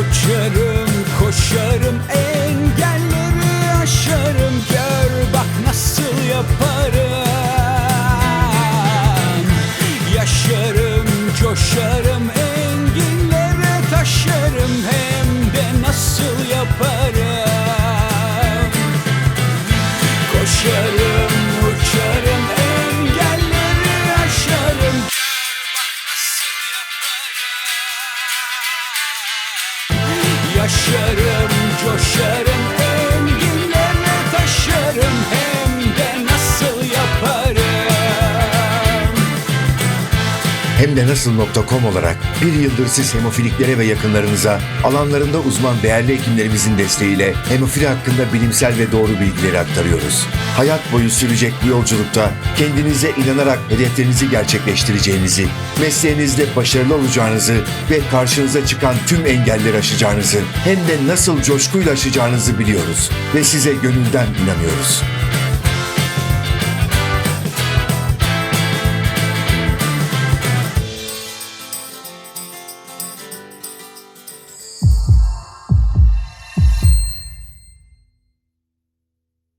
Yaşarım, koşarım, engelleri aşarım. Gör bak nasıl yaparım. Yaşarım, coşarım, enginlere taşarım. Hem Hem de nasıl.com olarak bir yıldır siz hemofiliklere ve yakınlarınıza alanlarında uzman değerli hekimlerimizin desteğiyle hemofili hakkında bilimsel ve doğru bilgileri aktarıyoruz. Hayat boyu sürecek bu yolculukta kendinize inanarak hedeflerinizi gerçekleştireceğinizi, mesleğinizde başarılı olacağınızı ve karşınıza çıkan tüm engelleri aşacağınızı hem de nasıl coşkuyla aşacağınızı biliyoruz ve size gönülden inanıyoruz.